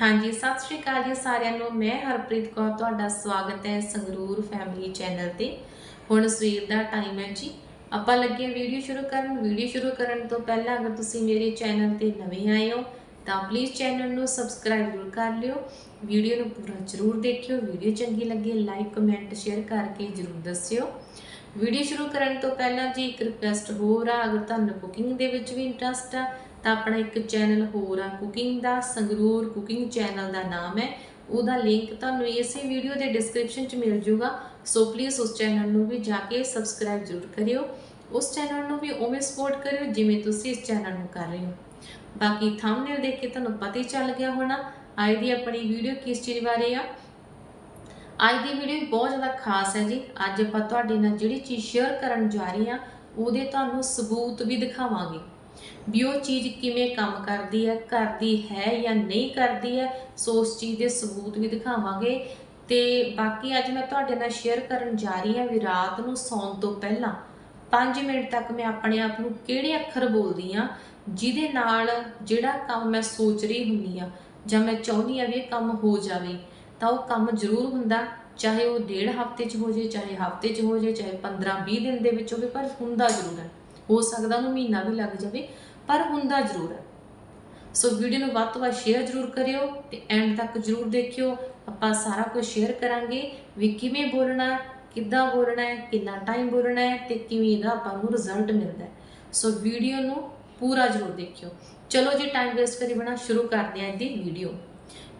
ਹਾਂਜੀ, ਸਤਿ ਸ਼੍ਰੀ ਅਕਾਲ ਜੀ ਸਾਰਿਆਂ ਨੂੰ। ਮੈਂ ਹਰਪ੍ਰੀਤ ਕੌਰ, ਤੁਹਾਡਾ ਸਵਾਗਤ ਹੈ ਸੰਗਰੂਰ ਫੈਮਿਲੀ ਚੈਨਲ ਤੇ। ਹੁਣ ਸਵੇਰ ਦਾ ਟਾਈਮ ਹੈ ਜੀ। ਆਪਾਂ ਲੱਗੇ ਹਾਂ ਵੀਡੀਓ ਸ਼ੁਰੂ ਕਰਨ। ਵੀਡੀਓ ਸ਼ੁਰੂ ਕਰਨ ਤੋਂ ਪਹਿਲਾਂ ਅਗਰ ਤੁਸੀਂ ਮੇਰੇ ਚੈਨਲ ਤੇ ਨਵੇਂ ਆਏ ਹੋ, ਤਾਂ ਪਲੀਜ਼ ਚੈਨਲ ਨੂੰ ਸਬਸਕ੍ਰਾਈਬ ਜ਼ਰੂਰ ਕਰ ਲਿਓ। ਵੀਡੀਓ ਨੂੰ ਪੂਰਾ ਜ਼ਰੂਰ ਦੇਖਿਓ। ਵੀਡੀਓ ਚੰਗੀ ਲੱਗੇ ਲਾਈਕ ਕਮੈਂਟ ਸ਼ੇਅਰ ਕਰਕੇ ਜ਼ਰੂਰ ਦੱਸਿਓ। ਵੀਡੀਓ ਸ਼ੁਰੂ ਕਰਨ ਤੋਂ ਪਹਿਲਾਂ ਜੀ ਇੱਕ ਰਿਕੁਐਸਟ ਹੋਰ ਆ। ਅਗਰ ਤੁਹਾਨੂੰ ਕੁਕਿੰਗ ਦੇ ਵਿੱਚ ਵੀ ਇੰਟਰਸਟ ਆ ਤਾਂ ਆਪਣਾ ਇੱਕ ਚੈਨਲ ਹੋਰ ਆ ਕੁਕਿੰਗ ਦਾ, ਸੰਗਰੂਰ ਕੁਕਿੰਗ ਚੈਨਲ ਦਾ ਨਾਮ ਹੈ। ਉਹਦਾ ਲਿੰਕ ਤੁਹਾਨੂੰ ਇਸੇ ਵੀਡੀਓ ਦੇ ਡਿਸਕ੍ਰਿਪਸ਼ਨ 'ਚ ਮਿਲ ਜੂਗਾ। ਸੋ ਪਲੀਜ਼ ਉਸ ਚੈਨਲ ਨੂੰ ਵੀ ਜਾ ਕੇ ਸਬਸਕ੍ਰਾਈਬ ਜ਼ਰੂਰ ਕਰਿਓ। ਉਸ ਚੈਨਲ ਨੂੰ ਵੀ ਉਵੇਂ ਸਪੋਰਟ ਕਰਿਓ ਜਿਵੇਂ ਤੁਸੀਂ ਇਸ ਚੈਨਲ ਨੂੰ ਕਰ ਰਹੇ ਹੋ। ਬਾਕੀ ਥੰਬਨੇਲ ਦੇਖ ਕੇ ਤੁਹਾਨੂੰ ਪਤਾ ਹੀ ਚੱਲ ਗਿਆ ਹੋਣਾ, ਅੱਜ ਦੀ ਆਪਣੀ ਵੀਡੀਓ ਕਿਸ ਚੀਜ਼ ਬਾਰੇ ਆ। ਅੱਜ ਦੀ ਵੀਡੀਓ ਬਹੁਤ ਜ਼ਿਆਦਾ ਖਾਸ ਹੈ ਜੀ। ਅੱਜ ਆਪਾਂ ਤੁਹਾਡੇ ਨਾਲ ਜਿਹੜੀ ਚੀਜ਼ ਸ਼ੇਅਰ ਕਰਨ ਜਾ ਰਹੀ ਹਾਂ, ਉਹਦੇ ਤੁਹਾਨੂੰ ਸਬੂਤ ਵੀ ਦਿਖਾਵਾਂਗੇ। ਵੀ ਉਹ ਚੀਜ਼ ਕਿਵੇਂ ਕੰਮ ਕਰਦੀ ਹੈ ਕਰਦੀ ਹੈ ਜਾਂ ਨਹੀਂ ਕਰਦੀ ਹੈ, ਸੋ ਉਸ ਚੀਜ਼ ਦੇ ਸਬੂਤ ਵੀ ਦਿਖਾਵਾਂਗੇ। ਤੇ ਬਾਕੀ ਅੱਜ ਮੈਂ ਤੁਹਾਡੇ ਨਾਲ ਸ਼ੇਅਰ ਕਰਨ ਜਾ ਰਹੀ ਹਾਂ ਵੀ ਰਾਤ ਨੂੰ ਸੌਣ ਤੋਂ ਪਹਿਲਾਂ 5 ਮਿੰਟ ਤੱਕ ਮੈਂ ਆਪਣੇ ਆਪ ਨੂੰ ਕਿਹੜੇ ਅੱਖਰ ਬੋਲਦੀ ਆ ਜਿਹਦੇ ਨਾਲ ਜਿਹੜਾ ਕੰਮ ਮੈਂ ਸੋਚ ਰਹੀ ਹੁੰਦੀ ਆ ਜਾਂ ਮੈਂ ਚਾਹੁੰਦੀ ਆ ਵੀ ਇਹ ਕੰਮ ਹੋ ਜਾਵੇ, ਤਾਂ ਉਹ ਕੰਮ ਜ਼ਰੂਰ ਹੁੰਦਾ, ਚਾਹੇ ਉਹ ਡੇਢ ਹਫ਼ਤੇ 'ਚ ਹੋ ਜੇ ਚਾਹੇ ਹਫ਼ਤੇ 'ਚ ਹੋ ਜੇ ਚਾਹੇ 15-20 ਦਿਨ ਦੇ ਵਿੱਚ ਹੋਵੇ, ਪਰ ਹੁੰਦਾ ਜ਼ਰੂਰ ਹੈ। ਹੋ ਸਕਦਾ ਉਹਨੂੰ ਮਹੀਨਾ ਵੀ ਲੱਗ ਜਾਵੇ, ਪਰ ਹੁੰਦਾ ਜ਼ਰੂਰ ਹੈ। ਸੋ ਵੀਡੀਓ ਨੂੰ ਵੱਧ ਤੋਂ ਵੱਧ ਸ਼ੇਅਰ ਜ਼ਰੂਰ ਕਰਿਓ ਤੇ ਐਂਡ ਤੱਕ ਜ਼ਰੂਰ ਦੇਖਿਓ। ਆਪਾਂ ਸਾਰਾ ਕੁਝ ਸ਼ੇਅਰ ਕਰਾਂਗੇ ਵੀ ਕਿਵੇਂ ਬੋਲਣਾ, ਕਿੱਦਾਂ ਬੋਲਣਾ ਹੈ, ਕਿੰਨਾ ਟਾਈਮ ਬੋਲਣਾ ਹੈ ਤੇ ਕਿਵੇਂ ਇਹਦਾ ਆਪਾਂ ਨੂੰ ਰਿਜ਼ਲਟ ਮਿਲਦਾ ਹੈ। ਸੋ ਵੀਡੀਓ ਨੂੰ ਪੂਰਾ ਜ਼ਰੂਰ ਦੇਖਿਓ। ਚਲੋ ਜੀ ਟਾਈਮ ਵੇਸਟ ਕਰੀ ਬਣਾ, ਸ਼ੁਰੂ ਕਰਦੇ ਹਾਂ ਇਹਦੀ ਵੀਡੀਓ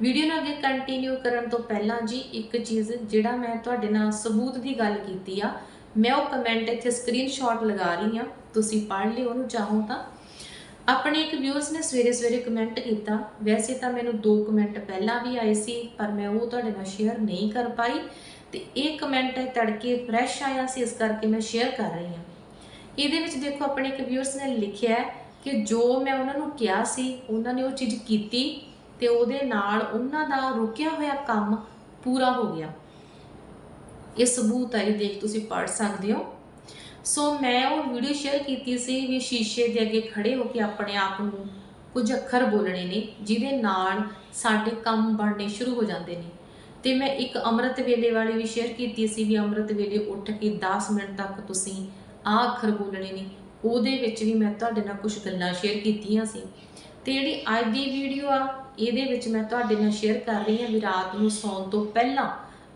ਵੀਡੀਓ ਨੂੰ ਅੱਗੇ ਕੰਟੀਨਿਊ ਕਰਨ ਤੋਂ ਪਹਿਲਾਂ ਜੀ, ਇੱਕ ਚੀਜ਼ ਜਿਹੜਾ ਮੈਂ ਤੁਹਾਡੇ ਨਾਲ ਸਬੂਤ ਦੀ ਗੱਲ ਕੀਤੀ ਆ, ਮੈਂ ਉਹ ਕਮੈਂਟ ਇੱਥੇ ਸਕਰੀਨਸ਼ਾਟ ਲਗਾ ਰਹੀ ਆ ਤੁਸੀਂ ਪੜ੍ਹ ਲਿਓ ਉਹਨੂੰ ਚਾਹੋ ਤਾਂ। ਆਪਣੇ ਇੱਕ ਵਿਊਅਰਸ ਨੇ ਸਵੇਰੇ ਸਵੇਰੇ ਕਮੈਂਟ ਕੀਤਾ। ਵੈਸੇ ਤਾਂ ਮੈਨੂੰ ਦੋ ਕਮੈਂਟ ਪਹਿਲਾਂ ਵੀ ਆਏ ਸੀ, ਪਰ ਮੈਂ ਉਹ ਤੁਹਾਡੇ ਨਾਲ ਸ਼ੇਅਰ ਨਹੀਂ ਕਰ ਪਾਈ। ਤੇ ਇਹ ਕਮੈਂਟ ਹੈ ਤੜਕੇ ਫਰੈਸ਼ ਆਇਆ ਸੀ, ਇਸ ਕਰਕੇ ਮੈਂ ਸ਼ੇਅਰ ਕਰ ਰਹੀ ਹਾਂ। ਇਹਦੇ ਵਿੱਚ ਦੇਖੋ, ਆਪਣੇ ਇੱਕ ਵਿਊਅਰਸ ਨੇ ਲਿਖਿਆ ਕਿ ਜੋ ਮੈਂ ਉਹਨਾਂ ਨੂੰ ਕਿਹਾ ਸੀ, ਉਹਨਾਂ ਨੇ ਉਹ ਚੀਜ਼ ਕੀਤੀ ਤੇ ਉਹਦੇ ਨਾਲ ਉਹਨਾਂ ਦਾ ਰੁਕਿਆ ਹੋਇਆ ਕੰਮ ਪੂਰਾ ਹੋ ਗਿਆ। ਇਹ ਸਬੂਤ ਹੈ ਇਹ ਦੇਖ ਤੁਸੀਂ ਪੜ੍ਹ ਸਕਦੇ ਹੋ। ਸੋ ਮੈਂ ਉਹ ਵੀਡੀਓ ਸ਼ੇਅਰ ਕੀਤੀ ਸੀ ਵੀ ਸ਼ੀਸ਼ੇ ਦੇ ਅੱਗੇ ਖੜੇ ਹੋ ਕੇ ਆਪਣੇ ਆਪ ਨੂੰ ਕੁਝ ਅੱਖਰ ਬੋਲਣੇ ਨੇ, ਜਿਹਦੇ ਨਾਲ ਸਾਡੇ ਕੰਮ ਬਣਨੇ ਸ਼ੁਰੂ ਹੋ ਜਾਂਦੇ ਨੇ। ਤੇ ਮੈਂ ਇੱਕ ਅੰਮ੍ਰਿਤ ਵੇਲੇ ਵਾਲੀ ਵੀ ਸ਼ੇਅਰ ਕੀਤੀ ਸੀ ਵੀ ਅੰਮ੍ਰਿਤ ਵੇਲੇ ਉੱਠ ਕੇ 10 ਮਿੰਟ ਤੱਕ ਤੁਸੀਂ ਆਹ ਅੱਖਰ ਬੋਲਣੇ ਨੇ, ਉਹਦੇ ਵਿੱਚ ਵੀ ਮੈਂ ਤੁਹਾਡੇ ਨਾਲ ਕੁਝ ਗੱਲਾਂ ਸ਼ੇਅਰ ਕੀਤੀਆਂ ਸੀ। ਤੇ ਜਿਹੜੀ ਅੱਜ ਦੀ ਵੀਡੀਓ ਆ, ਇਹਦੇ ਵਿੱਚ ਮੈਂ ਤੁਹਾਡੇ ਨਾਲ ਸ਼ੇਅਰ ਕਰ ਰਹੀ ਹਾਂ ਵੀ ਰਾਤ ਨੂੰ ਸੌਣ ਤੋਂ ਪਹਿਲਾਂ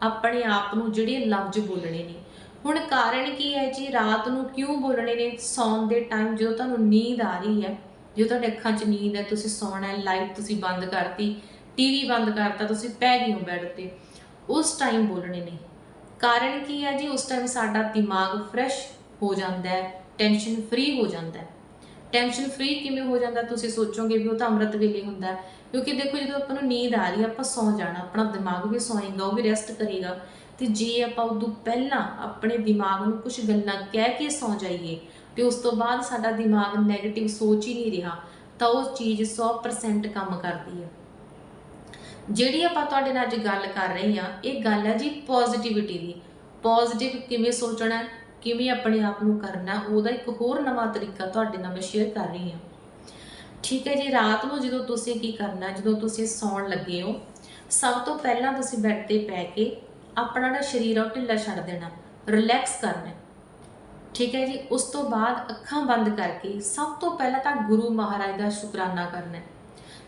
ਆਪਣੇ ਆਪ ਨੂੰ ਜਿਹੜੇ ਲਫ਼ਜ਼ ਬੋਲਣੇ ਨੇ ਹੁਣ ਕਾਰਨ ਕੀ ਹੈ ਜੀ? ਰਾਤ ਨੂੰ ਕਿਉਂ ਬੋਲਣੇ ਨੇ? ਸੌਣ ਦੇ ਟਾਈਮ ਜਦੋਂ ਤੁਹਾਨੂੰ ਨੀਂਦ ਆ ਰਹੀ ਹੈ, ਜਦੋਂ ਤੁਹਾਡੇ ਅੱਖਾਂ 'ਚ ਨੀਂਦ ਹੈ, ਤੁਸੀਂ ਸੌਣਾ ਹੈ ਲਾਈਟ ਤੁਸੀਂ ਬੰਦ ਕਰਤੀ ਟੀਵੀ ਬੰਦ ਕਰਤਾ, ਤੁਸੀਂ ਪੈ ਗਏ ਹੋ ਬੈੱਡ ਤੇ, ਉਸ ਟਾਈਮ ਬੋਲਣੇ ਨੇ। ਕਾਰਨ ਕੀ ਹੈ ਜੀ? ਉਸ ਟਾਈਮ ਸਾਡਾ ਦਿਮਾਗ ਫਰੈਸ਼ ਹੋ ਜਾਂਦਾ ਹੈ ਟੈਨਸ਼ਨ ਫ੍ਰੀ ਹੋ ਜਾਂਦਾ ਹੈ। ਟੈਨਸ਼ਨ ਫ੍ਰੀ ਕਿਵੇਂ ਹੋ ਜਾਂਦਾ? ਤੁਸੀਂ ਸੋਚੋਗੇ ਵੀ ਉਹ ਤਾਂ ਅੰਮ੍ਰਿਤ ਵੇਲੇ ਹੁੰਦਾ ਕਿਉਂਕਿ ਦੇਖੋ ਜਦੋਂ ਆਪਾਂ ਨੂੰ ਨੀਂਦ ਆ ਰਹੀ ਹੈ, ਆਪਾਂ ਸੌ ਜਾਣਾ, ਆਪਣਾ ਦਿਮਾਗ ਵੀ ਸੌਏਗਾ, ਉਹ ਵੀ ਰੈਸਟ ਕਰੇਗਾ। ਤੇ ਜੇ ਆਪਾਂ ਉਦੋਂ ਪਹਿਲਾਂ ਆਪਣੇ ਦਿਮਾਗ ਨੂੰ ਕੁਝ ਗੱਲਾਂ ਕਹਿ ਕੇ ਸੌਂ ਜਾਈਏ ਤੇ ਉਸ ਤੋਂ ਬਾਅਦ ਸਾਡਾ ਦਿਮਾਗ 네ਗੇਟਿਵ ਸੋਚ ਹੀ ਨਹੀਂ ਰਿਹਾ, ਤਾਂ ਉਹ ਚੀਜ਼ 100% ਕੰਮ ਕਰਦੀ ਹੈ। ਜਿਹੜੀ ਆਪਾਂ ਤੁਹਾਡੇ ਨਾਲ ਅੱਜ ਗੱਲ ਕਰ ਰਹੇ ਹਾਂ, ਇਹ ਗੱਲ ਹੈ ਜੀ ਪੋਜ਼ਿਟਿਵਿਟੀ ਦੀ। ਪੋਜ਼ਿਟਿਵ ਕਿਵੇਂ ਸੋਚਣਾ, ਕਿਵੇਂ ਆਪਣੇ ਆਪ ਨੂੰ ਕਰਨਾ, ਉਹਦਾ ਇੱਕ ਹੋਰ ਨਵਾਂ ਤਰੀਕਾ ਤੁਹਾਡੇ ਨਾਲ ਮੈਂ ਸ਼ੇਅਰ ਕਰ ਰਹੀ ਹਾਂ। ਠੀਕ ਹੈ ਜੀ, ਰਾਤ ਨੂੰ ਜਦੋਂ ਤੁਸੀਂ ਕੀ ਕਰਨਾ, ਜਦੋਂ ਤੁਸੀਂ ਸੌਣ ਲੱਗੇ ਹੋ, ਸਭ ਤੋਂ ਪਹਿਲਾਂ ਤੁਸੀਂ ਬੈੱਡ ਤੇ ਪੈ ਕੇ ਆਪਣਾ ਜਿਹੜਾ ਸਰੀਰ ਉਹ ਢਿੱਲਾ ਛੱਡ ਦੇਣਾ ਰਿਲੈਕਸ ਕਰਨਾ। ਠੀਕ ਹੈ ਜੀ? ਉਸ ਤੋਂ ਬਾਅਦ ਅੱਖਾਂ ਬੰਦ ਕਰਕੇ ਸਭ ਤੋਂ ਪਹਿਲਾਂ ਤਾਂ ਗੁਰੂ ਮਹਾਰਾਜ ਦਾ ਸ਼ੁਕਰਾਨਾ ਕਰਨਾ ਹੈ।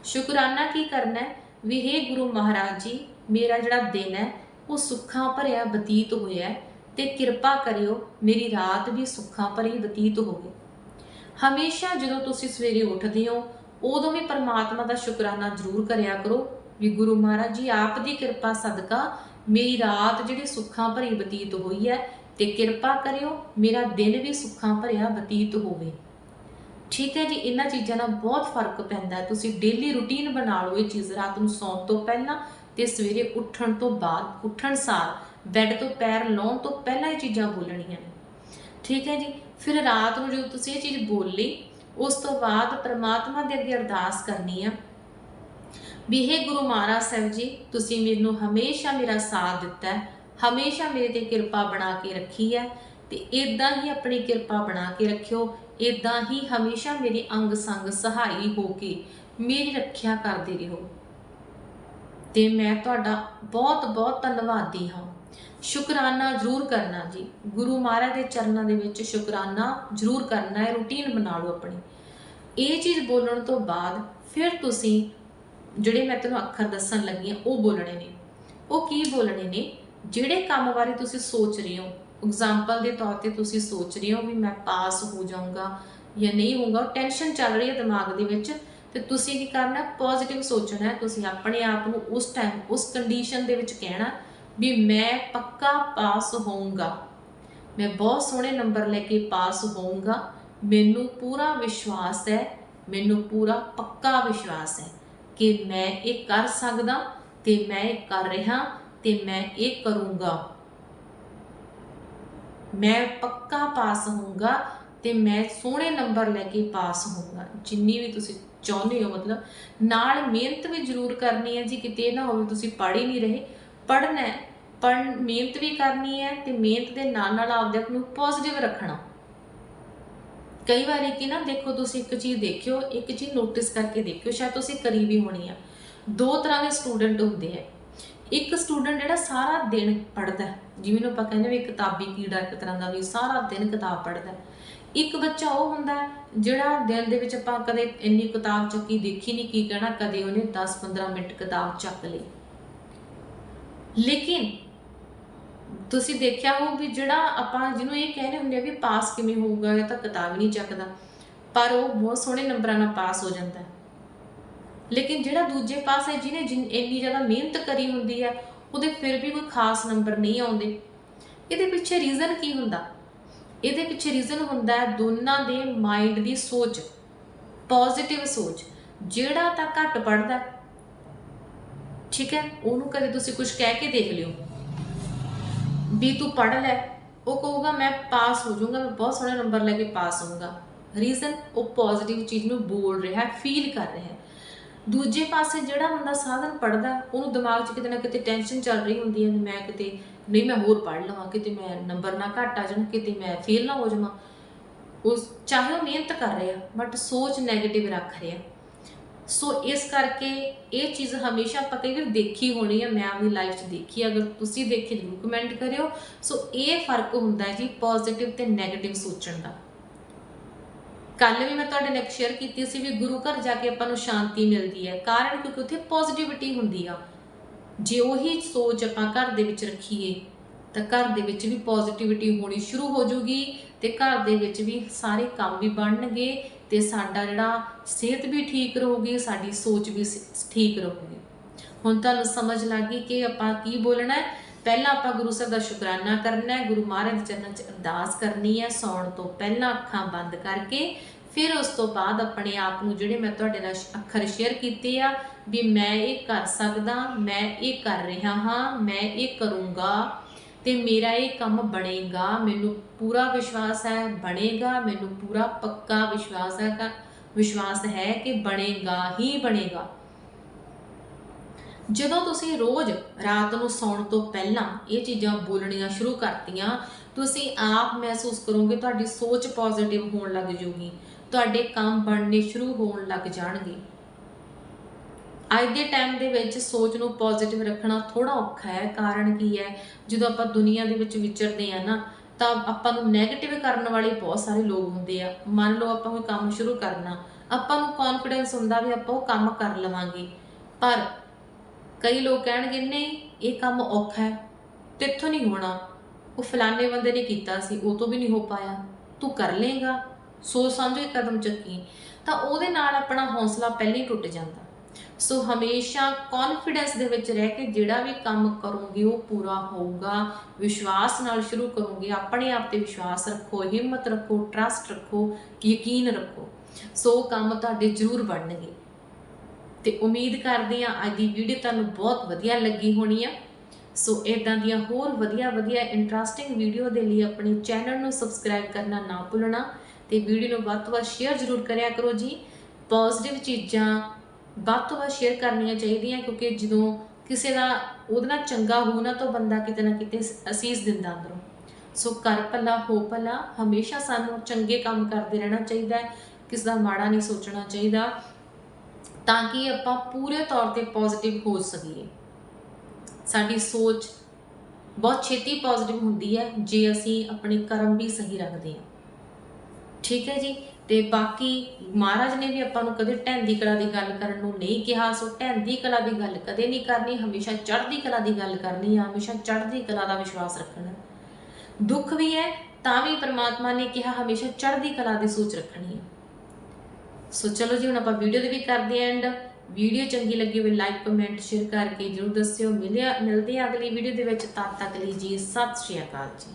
ਸ਼ੁਕਰਾਨਾ ਕੀ ਕਰਨਾ ਹੈ? ਵੀ ਹੇ ਗੁਰੂ ਮਹਾਰਾਜ ਜੀ, ਮੇਰਾ ਜਿਹੜਾ ਦਿਨ ਹੈ, ਉਹ ਸੁੱਖਾਂ ਭਰਿਆ ਬਤੀਤ ਹੋਇਆ ਤੇ ਕਿਰਪਾ ਕਰਿਓ, ਮੇਰੀ ਰਾਤ ਵੀ ਸੁੱਖਾਂ ਭਰੀ ਬਤੀਤ ਹੋਵੇ। ਹਮੇਸ਼ਾ ਜਦੋਂ ਤੁਸੀਂ ਸਵੇਰੇ ਉੱਠਦੇ ਹੋ, ਉਦੋਂ ਵੀ ਪਰਮਾਤਮਾ ਦਾ ਸ਼ੁਕਰਾਨਾ ਜ਼ਰੂਰ ਕਰਿਆ ਕਰੋ ਵੀ ਗੁਰੂ ਮਹਾਰਾਜ ਜੀ, ਆਪ ਦੀ ਕਿਰਪਾ ਸਦਕਾ ਮੇਰੀ ਰਾਤ ਜਿਹੜੀ ਸੁੱਖਾਂ ਭਰੀ ਬਤੀਤ ਹੋਈ ਹੈ ਤੇ ਕਿਰਪਾ ਕਰਿਓ ਮੇਰਾ ਦਿਨ ਵੀ ਸੁੱਖਾਂ ਭਰਿਆ ਬਤੀਤ ਹੋਵੇ। ਠੀਕ ਹੈ ਜੀ, ਇਹਨਾਂ ਚੀਜ਼ਾਂ ਨਾਲ ਬਹੁਤ ਫ਼ਰਕ ਪੈਂਦਾ ਹੈ। ਤੁਸੀਂ ਡੇਲੀ ਰੁਟੀਨ ਬਣਾ ਲਓ ਇਹ ਚੀਜ਼ ਰਾਤ ਨੂੰ ਸੌਣ ਤੋਂ ਪਹਿਲਾਂ ਤੇ ਸਵੇਰੇ ਉੱਠਣ ਤੋਂ ਬਾਅਦ, ਉੱਠਣ ਸਾਰ, ਬੈੱਡ ਤੋਂ ਪੈਰ ਲਾਉਣ ਤੋਂ ਪਹਿਲਾਂ ਇਹ ਚੀਜ਼ਾਂ ਬੋਲਣੀਆਂ ਨੇ। ਠੀਕ ਹੈ ਜੀ, ਫਿਰ ਰਾਤ ਨੂੰ ਜਦੋਂ ਤੁਸੀਂ ਇਹ ਚੀਜ਼ ਬੋਲੀ, ਉਸ ਤੋਂ ਬਾਅਦ ਪ੍ਰਮਾਤਮਾ ਦੇ ਅੱਗੇ ਅਰਦਾਸ ਕਰਨੀ ਆ ਵੀ ਹੇ ਗੁਰੂ ਮਹਾਰਾਜ ਸਾਹਿਬ ਜੀ, ਤੁਸੀਂ ਮੈਨੂੰ ਹਮੇਸ਼ਾ ਮੇਰਾ ਸਾਥ ਦਿੱਤਾ ਹੈ, ਹਮੇਸ਼ਾ ਮੇਰੇ ਤੇ ਕਿਰਪਾ ਬਣਾ ਕੇ ਰੱਖੀ ਹੈ ਤੇ ਇਦਾਂ ਹੀ ਆਪਣੀ ਕਿਰਪਾ ਬਣਾ ਕੇ ਰੱਖਿਓ ਇਦਾਂ ਹੀ ਹਮੇਸ਼ਾ ਮੇਰੇ ਅੰਗ ਸੰਗ ਸਹਾਈ ਹੋ ਕੇ ਮੇਰੀ ਰੱਖਿਆ ਕਰਦੇ ਰਹੋ। ਤੇ ਮੈਂ ਤੁਹਾਡਾ ਬਹੁਤ ਬਹੁਤ ਧੰਨਵਾਦੀ ਹਾਂ। ਸ਼ੁਕਰਾਨਾ ਜ਼ਰੂਰ ਕਰਨਾ ਜੀ। ਗੁਰੂ ਮਹਾਰਾਜ ਦੇ ਚਰਨਾਂ ਦੇ ਵਿੱਚ ਸ਼ੁਕਰਾਨਾ ਜ਼ਰੂਰ ਕਰਨਾ ਹੈ, ਰੂਟੀਨ ਬਣਾ ਲਓ ਆਪਣੀ। ਇਹ ਚੀਜ਼ ਬੋਲਣ ਤੋਂ ਬਾਅਦ ਫਿਰ ਤੁਸੀਂ ਜਿਹੜੇ ਮੈਂ ਤੁਹਾਨੂੰ ਅੱਖਰ ਦੱਸਣ ਲੱਗੀ ਹਾਂ, ਉਹ ਬੋਲਣੇ ਨੇ। ਉਹ ਕੀ ਬੋਲਣੇ ਨੇ? ਜਿਹੜੇ ਕੰਮ ਬਾਰੇ ਤੁਸੀਂ ਸੋਚ ਰਹੇ ਹੋ ਐਗਜ਼ਾਮਪਲ ਦੇ ਤੌਰ ਤੇ ਤੁਸੀਂ ਸੋਚ ਰਹੇ ਹੋ ਵੀ ਮੈਂ ਪਾਸ ਹੋ ਜਾਊਂਗਾ ਜਾਂ ਨਹੀਂ ਹੋਊਗਾ ਟੈਨਸ਼ਨ ਚੱਲ ਰਹੀ ਹੈ ਦਿਮਾਗ ਦੇ ਵਿੱਚ, ਤੇ ਤੁਸੀਂ ਕੀ ਕਰਨਾ ਪੋਜ਼ਿਟਿਵ ਸੋਚਣਾ ਹੈ, ਤੁਸੀਂ ਆਪਣੇ ਆਪ ਨੂੰ ਉਸ ਟਾਈਮ ਉਸ ਕੰਡੀਸ਼ਨ ਦੇ ਵਿੱਚ ਕਹਿਣਾ ਵੀ ਮੈਂ ਪੱਕਾ ਪਾਸ ਹੋਊਂਗਾ। ਮੈਂ ਬਹੁਤ ਸੋਹਣੇ ਨੰਬਰ ਲੈ ਕੇ ਪਾਸ ਹੋਊਂਗਾ, ਮੈਨੂੰ ਪੂਰਾ ਵਿਸ਼ਵਾਸ ਹੈ, ਮੈਨੂੰ ਪੂਰਾ ਪੱਕਾ ਵਿਸ਼ਵਾਸ ਹੈ। ਕਿ ਮੈਂ ਇਹ ਕਰ ਸਕਦਾ ਤੇ ਮੈਂ ਇਹ ਕਰ ਰਿਹਾ ਤੇ ਮੈਂ ਇਹ ਕਰੂੰਗਾ। ਮੈਂ ਪੱਕਾ ਪਾਸ ਹੋਊਂਗਾ ਤੇ ਮੈਂ ਸੋਹਣੇ ਨੰਬਰ ਲੈ ਕੇ ਪਾਸ ਹੋਊਂਗਾ। ਜਿੰਨੀ ਵੀ ਤੁਸੀਂ ਚਾਹੁੰਦੇ ਹੋ, ਮਤਲਬ ਨਾਲ ਮਿਹਨਤ ਵੀ ਜ਼ਰੂਰ ਕਰਨੀ ਹੈ ਜੀ, ਕਿਤੇ ਇਹ ਨਾ ਹੋਵੇ ਤੁਸੀਂ ਪੜ੍ਹ ਹੀ ਨਹੀਂ ਰਹੇ। ਪੜ੍ਹਨਾ ਹੈ, ਪੜ੍ਹ ਮਿਹਨਤ ਵੀ ਕਰਨੀ ਹੈ ਤੇ ਮਿਹਨਤ ਦੇ ਨਾਲ ਨਾਲ ਆਪਦੇ ਆਪ ਨੂੰ ਪੋਜ਼ਿਟਿਵ ਰੱਖਣਾ। ਕਈ ਵਾਰੀ ਕਿ ਨਾ, ਦੇਖੋ ਤੁਸੀਂ ਇੱਕ ਚੀਜ਼ ਦੇਖਿਓ, ਇੱਕ ਚੀਜ਼ ਨੋਟਿਸ ਕਰਕੇ ਦੇਖਿਓ, ਸ਼ਾਇਦ ਤੁਸੀਂ ਕਰੀ ਵੀ ਹੋਣੀ ਆ। ਦੋ ਤਰ੍ਹਾਂ ਦੇ ਸਟੂਡੈਂਟ ਹੁੰਦੇ ਆ। ਇੱਕ ਸਟੂਡੈਂਟ ਜਿਹੜਾ ਸਾਰਾ ਦਿਨ ਪੜ੍ਹਦਾ ਜਿਵੇਂ ਨੂੰ ਆਪਾਂ ਕਹਿੰਦੇ ਵੀ ਕਿਤਾਬੀ ਕੀੜਾ ਇੱਕ ਤਰ੍ਹਾਂ ਦਾ ਵੀ ਸਾਰਾ ਦਿਨ ਕਿਤਾਬ ਪੜ੍ਹਦਾ ਇੱਕ ਬੱਚਾ ਉਹ ਹੁੰਦਾ ਜਿਹੜਾ ਦਿਨ ਦੇ ਵਿੱਚ ਆਪਾਂ ਕਦੇ ਇੰਨੀ ਕਿਤਾਬ ਚੱਕੀ ਦੇਖੀ ਨਹੀਂ, ਕੀ ਕਹਿਣਾ, ਕਦੇ ਉਹਨੇ 10-15 ਮਿੰਟ ਕਿਤਾਬ ਚੱਕ ਲਈ। ਲੇਕਿਨ ਤੁਸੀਂ ਦੇਖਿਆ ਹੋ ਵੀ ਜਿਹੜਾ ਆਪਾਂ ਜਿਹਨੂੰ ਇਹ ਕਹਿੰਦੇ ਹੁੰਦੇ ਆ ਵੀ ਪਾਸ ਕਿਵੇਂ ਹੋਊਗਾ ਇਹ ਤਾਂ ਕਿਤਾਬ ਨਹੀਂ ਚੱਕਦਾ, ਪਰ ਉਹ ਬਹੁਤ ਸੋਹਣੇ ਨੰਬਰਾਂ ਨਾਲ ਪਾਸ ਹੋ ਜਾਂਦਾ ਹੈ। ਲੇਕਿਨ ਜਿਹੜਾ ਦੂਜੇ ਪਾਸੇ ਜਿਹਨੇ ਜਿਨ- ਇੰਨੀ ਜ਼ਿਆਦਾ ਮਿਹਨਤ ਕਰੀ ਹੁੰਦੀ ਹੈ, ਉਹਦੇ ਫਿਰ ਵੀ ਕੋਈ ਖਾਸ ਨੰਬਰ ਨਹੀਂ ਆਉਂਦੇ। ਇਹਦੇ ਪਿੱਛੇ ਰੀਜ਼ਨ ਕੀ ਹੁੰਦਾ? ਇਹਦੇ ਪਿੱਛੇ ਰੀਜ਼ਨ ਹੁੰਦਾ ਹੈ ਦੋਨਾਂ ਦੇ ਮਾਈਂਡ ਦੀ ਸੋਚ ਪੋਜ਼ਿਟਿਵ ਸੋਚ, ਜਿਹੜਾ ਤਾਂ ਘੱਟ ਪੜਦਾ ਠੀਕ ਹੈ? ਉਹਨੂੰ ਕਦੇ ਤੁਸੀਂ ਕੁਝ ਕਹਿ ਕੇ ਦੇਖ ਲਿਓ। ਵੀ ਤੂੰ ਪੜ ਲੈ। ਉਹ ਕਹੂਗਾ, ਮੈਂ ਪਾਸ ਹੋ ਜਾਊਂਗਾ, ਮੈਂ ਬਹੁਤ ਸੋਹਣੇ ਨੰਬਰ ਲੈ ਕੇ ਪਾਸ ਹੋਊਂਗਾ। ਰੀਜ਼ਨ ਉਹ ਪੋਜ਼ਿਟਿਵ ਚੀਜ਼ ਨੂੰ ਬੋਲ ਰਿਹਾ ਹੈ ਫੀਲ ਕਰ ਰਿਹਾ। ਹੈ ਦੂਜੇ ਪਾਸੇ ਜਿਹੜਾ ਬੰਦਾ ਸਾਧਨ ਪੜਦਾ ਉਹਨੂੰ ਦਿਮਾਗ 'ਚ ਕਿਤੇ ਨਾ ਕਿਤੇ ਟੈਨਸ਼ਨ ਚੱਲ ਰਹੀ ਹੁੰਦੀ ਹੈ ਮੈਂ ਕਿਤੇ, ਨਹੀਂ, ਮੈਂ ਹੋਰ ਪੜ ਲਵਾਂ, ਕਿਤੇ ਮੈਂ ਨੰਬਰ ਨਾ ਘੱਟ ਆ ਜਾਣ, ਕਿਤੇ ਮੈਂ ਫੇਲ ਨਾ ਹੋ ਜਾਵਾਂ। ਉਸ ਚਾਹੇ ਉਹ ਮਿਹਨਤ ਕਰ ਰਿਹਾ ਬਟ ਸੋਚ 네ਗੇਟਿਵ ਰੱਖ ਰਿਹਾ। ਸੋ ਇਸ ਕਰਕੇ ਇਹ ਚੀਜ਼ ਹਮੇਸ਼ਾ ਆਪਾਂ ਕਈ ਵਾਰ ਦੇਖੀ ਹੋਣੀ ਹੈ, ਮੈਂ ਆਪਣੀ ਲਾਈਫ 'ਚ ਦੇਖੀ ਹੈ। ਅਗਰ ਤੁਸੀਂ ਦੇਖੀ, ਜ਼ਰੂਰ ਕਮੈਂਟ ਕਰਿਓ। ਸੋ ਇਹ ਫ਼ਰਕ ਹੁੰਦਾ ਹੈ ਜੀ ਪੋਜ਼ਿਟਿਵ ਤੇ 네ਗੇਟਿਵ ਸੋਚਣ ਦਾ। ਕੱਲ ਵੀ ਮੈਂ ਤੁਹਾਡੇ ਨਾਲ ਸ਼ੇਅਰ ਕੀਤੀ ਸੀ ਵੀ ਗੁਰੂ ਘਰ ਜਾ ਕੇ ਆਪਾਂ ਨੂੰ ਸ਼ਾਂਤੀ ਮਿਲਦੀ ਹੈ। ਕਾਰਨ ਕਿਉਂਕਿ ਉੱਥੇ ਪੋਜ਼ਿਟਿਵਿਟੀ ਹੁੰਦੀ ਆ। ਜੇ ਉਹੀ ਸੋਚ ਆਪਾਂ ਘਰ ਦੇ ਵਿੱਚ ਰੱਖੀਏ, ਤਾਂ ਘਰ ਦੇ ਵਿੱਚ ਵੀ ਪੋਜ਼ਿਟਿਵਿਟੀ ਹੋਣੀ ਸ਼ੁਰੂ ਹੋ ਜੂਗੀ ਤੇ ਘਰ ਦੇ ਵਿੱਚ ਵੀ ਸਾਰੇ ਕੰਮ ਵੀ ਬਣਨਗੇ। ਤੇ ਸਾਡਾ ਜਿਹੜਾ ਸਿਹਤ ਵੀ ਠੀਕ ਰਹੂਗੀ, ਸਾਡੀ ਸੋਚ ਵੀ ਠੀਕ ਰਹੂਗੀ। ਹੁਣ ਤੁਹਾਨੂੰ ਸਮਝ ਲੱਗ ਗਈ ਕਿ ਆਪਾਂ ਕੀ ਬੋਲਣਾ ਹੈ? ਪਹਿਲਾਂ ਆਪਾਂ ਗੁਰੂ ਸਾਹਿਬ ਦਾ ਸ਼ੁਕਰਾਨਾ ਕਰਨਾ ਹੈ, ਗੁਰੂ ਮਹਾਰਾਜ ਦੇ ਚਰਨਾਂ 'ਚ ਅਰਦਾਸ ਕਰਨੀ ਹੈ, ਸੌਣ ਤੋਂ ਪਹਿਲਾਂ ਅੱਖਾਂ ਬੰਦ ਕਰਕੇ, ਫਿਰ ਉਸ ਤੋਂ ਬਾਅਦ ਆਪਣੇ ਆਪ ਨੂੰ ਜਿਹੜੇ ਮੈਂ ਤੁਹਾਡੇ ਨਾਲ ਅੱਖਰ ਸ਼ੇਅਰ ਕੀਤੇ ਆ, ਵੀ ਮੈਂ ਇਹ ਕਰ ਸਕਦਾ, ਮੈਂ ਇਹ ਕਰ ਰਿਹਾ ਹਾਂ, ਮੈਂ ਇਹ ਕਰੂੰਗਾ। ਤੇ ਮੇਰਾ ਇਹ ਕੰਮ ਬਣੇਗਾ, ਮੈਨੂੰ ਪੂਰਾ ਵਿਸ਼ਵਾਸ ਹੈ, ਬਣੇਗਾ, ਮੈਨੂੰ ਪੂਰਾ ਪੱਕਾ ਵਿਸ਼ਵਾਸ ਹੈ ਕਿ ਵਿਸ਼ਵਾਸ ਹੈ ਕਿ ਬਣੇਗਾ, ਹੀ ਬਣੇਗਾ। ਜਦੋਂ ਤੁਸੀਂ ਰੋਜ਼ ਰਾਤ ਨੂੰ ਸੌਣ ਤੋਂ ਪਹਿਲਾਂ ਇਹ ਚੀਜ਼ਾਂ ਬੋਲਣੀਆਂ ਸ਼ੁਰੂ ਕਰਤੀਆਂ, ਤੁਸੀਂ ਆਪ ਮਹਿਸੂਸ ਕਰੋਗੇ ਤੁਹਾਡੀ ਸੋਚ ਪੋਜ਼ਿਟਿਵ ਹੋਣ ਲੱਗ ਜੂਗੀ, ਤੁਹਾਡੇ ਕੰਮ ਬਣਨੇ ਸ਼ੁਰੂ ਹੋਣ ਲੱਗ ਜਾਣਗੇ। ਅੱਜ ਦੇ ਟਾਈਮ ਦੇ ਵਿੱਚ ਸੋਚ ਨੂੰ ਪੋਜ਼ਿਟਿਵ ਰੱਖਣਾ ਥੋੜਾ ਔਖਾ ਹੈ। ਕਾਰਨ ਕੀ ਹੈ? ਜਦੋਂ ਆਪਾਂ ਦੁਨੀਆ ਦੇ ਵਿੱਚ ਵਿਚਰਦੇ ਆ ਨਾ, ਤਾਂ ਆਪਾਂ ਨੂੰ 네ਗੇਟਿਵ ਕਰਨ ਵਾਲੇ ਬਹੁਤ ਸਾਰੇ ਲੋਕ ਹੁੰਦੇ ਆ। ਮੰਨ ਲਓ ਆਪਾਂ ਕੋਈ ਕੰਮ ਸ਼ੁਰੂ ਕਰਨਾ, ਆਪਾਂ ਨੂੰ ਕੌਨਫੀਡੈਂਸ ਹੁੰਦਾ ਵੀ ਆਪਾਂ ਉਹ ਕੰਮ ਕਰ ਲਵਾਂਗੇ। ਪਰ ਕਈ ਲੋਕ ਕਹਿਣਗੇ, ਨਹੀਂ, ਇਹ ਕੰਮ ਔਖਾ ਹੈ, ਤੇਥੋਂ ਨਹੀਂ ਹੋਣਾ। ਉਹ ਫਲਾਣੇ ਬੰਦੇ ਨੇ ਕੀਤਾ ਸੀ, ਉਹ ਤੋਂ ਵੀ ਨਹੀਂ ਹੋ ਪਾਇਆ। ਤੂੰ ਕਰ ਲੇਗਾ ਸੋਚ ਸਮਝ ਕੇ ਕਦਮ ਚੱਕੀ। ਤਾਂ ਉਹਦੇ ਨਾਲ ਆਪਣਾ ਹੌਸਲਾ ਪਹਿਲਾਂ ਹੀ ਟੁੱਟ ਜਾਂਦਾ। ਸੋ ਹਮੇਸ਼ਾ ਕੌਨਫੀਡੈਂਸ ਦੇ ਵਿੱਚ ਰਹਿ ਕੇ ਜਿਹੜਾ ਵੀ ਕੰਮ ਕਰੋਗੇ, ਉਹ ਪੂਰਾ ਹੋਊਗਾ। ਵਿਸ਼ਵਾਸ ਨਾਲ ਸ਼ੁਰੂ ਕਰੋਗੇ। ਆਪਣੇ ਆਪ ਤੇ ਵਿਸ਼ਵਾਸ ਰੱਖੋ, ਹਿੰਮਤ ਰੱਖੋ ਟਰਸਟ ਰੱਖੋ, ਯਕੀਨ ਰੱਖੋ। ਸੋ ਕੰਮ ਤੁਹਾਡੇ ਜ਼ਰੂਰ ਬਣਨਗੇ। ਤੇ ਉਮੀਦ ਕਰਦੇ ਹਾਂ ਅੱਜ ਦੀ ਵੀਡੀਓ ਤੁਹਾਨੂੰ ਬਹੁਤ ਵਧੀਆ ਲੱਗੀ ਹੋਣੀ ਆ। ਸੋ ਇਦਾਂ ਦੀਆਂ ਹੋਰ ਵਧੀਆ ਵਧੀਆ ਇੰਟਰਸਟਿੰਗ ਵੀਡੀਓ ਦੇ ਲਈ ਆਪਣੇ ਚੈਨਲ ਨੂੰ ਸਬਸਕ੍ਰਾਈਬ ਕਰਨਾ ਨਾ ਭੁੱਲਣਾ ਤੇ ਵੀਡੀਓ ਨੂੰ ਵੱਧ ਤੋਂ ਵੱਧ ਸ਼ੇਅਰ ਜ਼ਰੂਰ ਕਰਿਆ ਕਰੋ ਜੀ। ਪੋਜ਼ਿਟਿਵ ਚੀਜ਼ਾਂ ਵੱਧ ਤੋਂ ਵੱਧ ਸ਼ੇਅਰ ਕਰਨੀਆਂ ਚਾਹੀਦੀਆਂ, ਕਿਉਂਕਿ ਜਦੋਂ ਕਿਸੇ ਦਾ, ਉਹਦੇ ਨਾਲ ਚੰਗਾ ਹੋਊ ਨਾ, ਤਾਂ ਬੰਦਾ ਕਿਤੇ ਨਾ ਕਿਤੇ ਅਸੀਸ ਦਿੰਦਾ ਅੰਦਰੋਂ। ਸੋ ਕਰ ਭਲਾ, ਹੋ ਭਲਾ, ਹਮੇਸ਼ਾ ਸਾਨੂੰ ਚੰਗੇ ਕੰਮ ਕਰਦੇ ਰਹਿਣਾ ਚਾਹੀਦਾ ਹੈ, ਕਿਸੇ ਦਾ ਮਾੜਾ ਨਹੀਂ ਸੋਚਣਾ ਚਾਹੀਦਾ, ਤਾਂ ਕਿ ਆਪਾਂ ਪੂਰੇ ਤੌਰ ਤੇ ਪੋਜ਼ਿਟਿਵ ਹੋ ਸਕੀਏ। ਸਾਡੀ ਸੋਚ ਬਹੁਤ ਛੇਤੀ ਪੋਜ਼ਿਟਿਵ ਹੁੰਦੀ ਹੈ, ਜੇ ਅਸੀਂ ਆਪਣੇ ਕਰਮ ਵੀ ਸਹੀ ਰੱਖਦੇ ਹਾਂ। ਠੀਕ ਹੈ ਜੀ? ਤੇ ਬਾਕੀ ਮਹਾਰਾਜ ਨੇ ਵੀ ਆਪਾਂ ਨੂੰ ਕਦੇ ਢੈਂਦੀ ਕਲਾ ਦੀ ਗੱਲ ਕਰਨ ਨੂੰ ਨਹੀਂ ਕਿਹਾ, ਸੋ ਢੈਂਦੀ ਕਲਾ ਦੀ ਗੱਲ ਕਦੇ ਨਹੀਂ ਕਰਨੀ, ਹਮੇਸ਼ਾ ਚੜ੍ਹਦੀ ਕਲਾ ਦੀ ਗੱਲ ਕਰਨੀ ਆ, ਹਮੇਸ਼ਾ ਚੜ੍ਹਦੀ ਕਲਾ ਦਾ ਵਿਸ਼ਵਾਸ ਰੱਖਣਾ। ਦੁੱਖ ਵੀ ਹੈ, ਤਾਂ ਵੀ ਪ੍ਰਮਾਤਮਾ ਨੇ ਕਿਹਾ, ਹਮੇਸ਼ਾ ਚੜ੍ਹਦੀ ਕਲਾ ਦੀ ਸੋਚ ਰੱਖਣੀ ਹੈ। ਸੋ ਚਲੋ ਜੀ, ਹੁਣ ਆਪਾਂ ਵੀਡੀਓ ਦੇ ਵੀ ਕਰਦੇ ਆਂ ਐਂਡ ਵੀਡੀਓ ਚੰਗੀ ਲੱਗੀ ਹੋਵੇ ਲਾਈਕ ਕਮੈਂਟ ਸ਼ੇਅਰ ਕਰਕੇ ਜਰੂਰ ਦੱਸਿਓ। ਮਿਲਿਆ ਮਿਲਦੇ ਆ ਅਗਲੀ ਵੀਡੀਓ ਦੇ ਵਿੱਚ। ਤਦ ਤੱਕ ਲਈ ਜੀ, ਸਤਿ ਸ਼੍ਰੀ ਅਕਾਲ ਜੀ।